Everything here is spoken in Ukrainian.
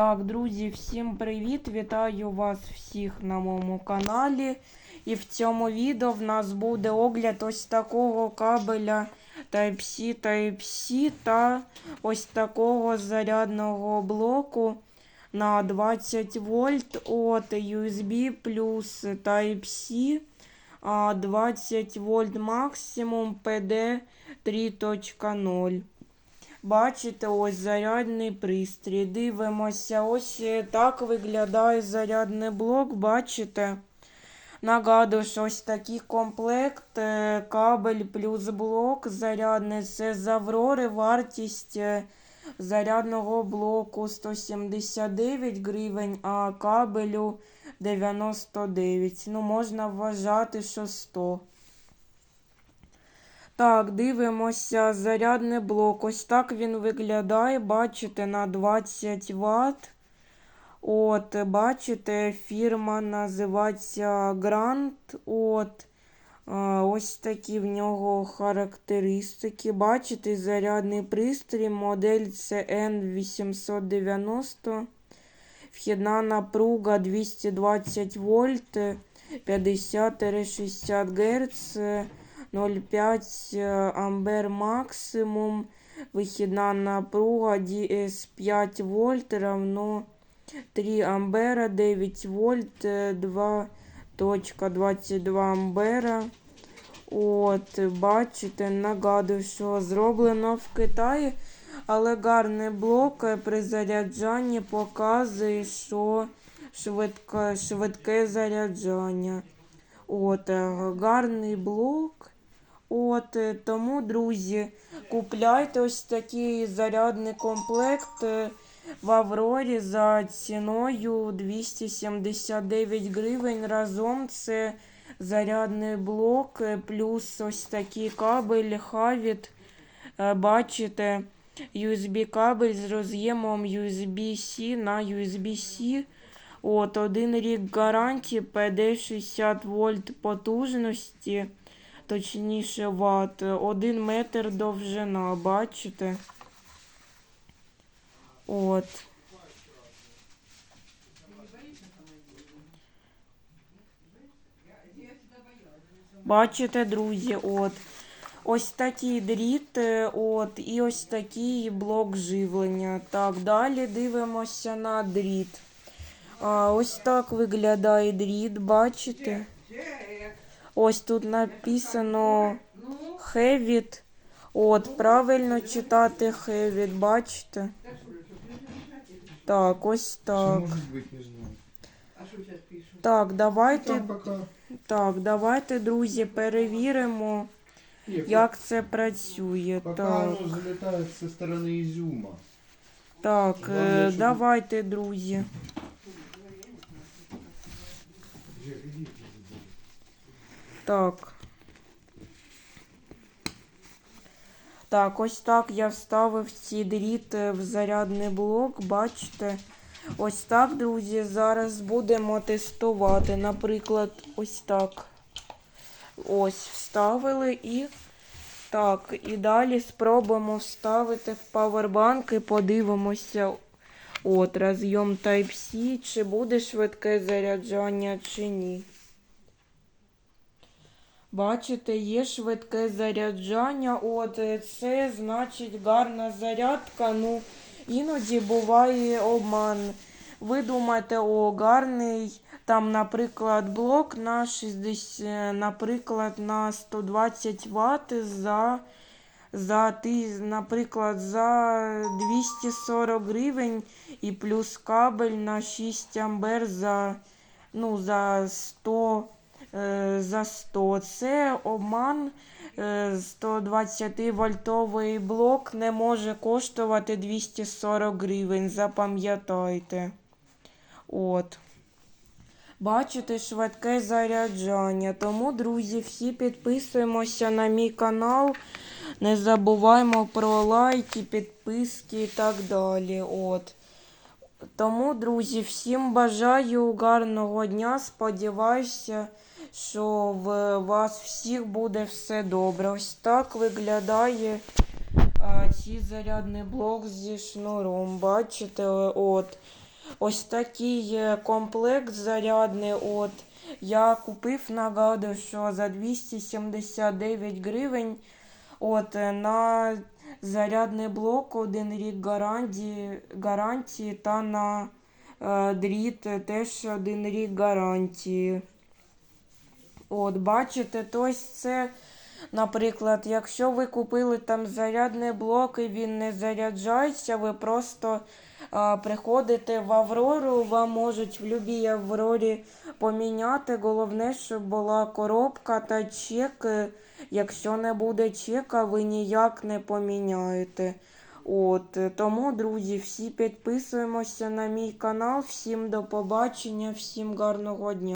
Так, друзі, всім привіт! Вітаю вас всіх на моєму каналі. І в цьому відео в нас буде огляд ось такого кабеля Type-C Type-C та ось такого зарядного блоку на 20 вольт от USB плюс Type-C 20 вольт максимум PD 3.0. Бачите, ось зарядний пристрій. Дивимося, ось так виглядає зарядний блок. Бачите? Нагадую, що ось такий комплект, е, кабель плюс блок зарядний. Це з Аврори. Вартість е, зарядного блоку 179 гривень, а кабелю 99. Ну, можна вважати, що 100. Так, дивимося зарядний блок. Ось так він виглядає. Бачите, на 20 Вт. От, бачите, фірма називається Grant. От. Ось такі в нього характеристики. Бачите, зарядний пристрій, модель CN890. Вхідна напруга 220 вольт, 50-60 Гц. 0,5 ампер максимум. Вихідна напруга DS5 вольт равно 3 ампера, 9 вольт, 2.22 ампера. От, бачите, нагадую, що зроблено в Китаї, але гарний блок при заряджанні показує, що швидке, швидке заряджання. От, гарний блок. От, е, тому, друзі, купляйте ось такий зарядний комплект е, в Аврорі за ціною 279 гривень. Разом це зарядний блок, е, плюс ось такий кабель Havit. Бачите, USB кабель з роз'ємом USB-C на USB-C. От, один рік гарантії PD 60 вольт потужності точніше ват. Один метр довжина, бачите? От. Бачите, друзі, от. Ось такий дріт, е, от, і ось такий блок живлення. Так, далі дивимося на дріт. А, Ось так виглядає дріт, бачите? Ось тут написано Хевіт. От, правильно читати Хевіт, бачите? Так, ось так. Так, давайте, так, давайте, друзі, перевіримо, як це працює. Так, оно залетает со стороны изюма. так, е, давайте, друзі. Так. Так, ось так я вставив ці дріт е, в зарядний блок. Бачите? Ось так, друзі. Зараз будемо тестувати. Наприклад, ось так. Ось, вставили і. Так, і далі спробуємо вставити в павербанк і подивимося. От, розйом Type-C, чи буде швидке заряджання, чи ні. Бачите, є швидке заряджання. От е, це значить гарна зарядка. Ну, іноді буває обман. Ви думаєте, о, гарний, там, наприклад, блок на 60, е, наприклад, на 120 Вт за, за ти, наприклад, за 240 гривень і плюс кабель на 6 ампер за, ну, за 100 е, за 100. Це обман. Е, 120 вольтовий блок не може коштувати 240 гривень. Запам'ятайте. От. Бачите, швидке заряджання. Тому, друзі, всі підписуємося на мій канал. Не забуваємо про лайки, підписки і так далі. От. Тому, друзі, всім бажаю гарного дня. Сподіваюся, що в вас всіх буде все добре. Ось так виглядає цей зарядний блок зі шнуром. Бачите, от. ось такий комплект зарядний. От я купив, нагадую, що за 279 гривень. От на зарядний блок один рік гарантії, гарантії та на е, дріт теж один рік гарантії. От, бачите, тобто це, наприклад, якщо ви купили там зарядний блок і він не заряджається, ви просто а, приходите в Аврору, вам можуть в будь-якій Аврорі поміняти. Головне, щоб була коробка та чек. Якщо не буде чека, ви ніяк не поміняєте. От, тому, друзі, всі підписуємося на мій канал. Всім до побачення, всім гарного дня.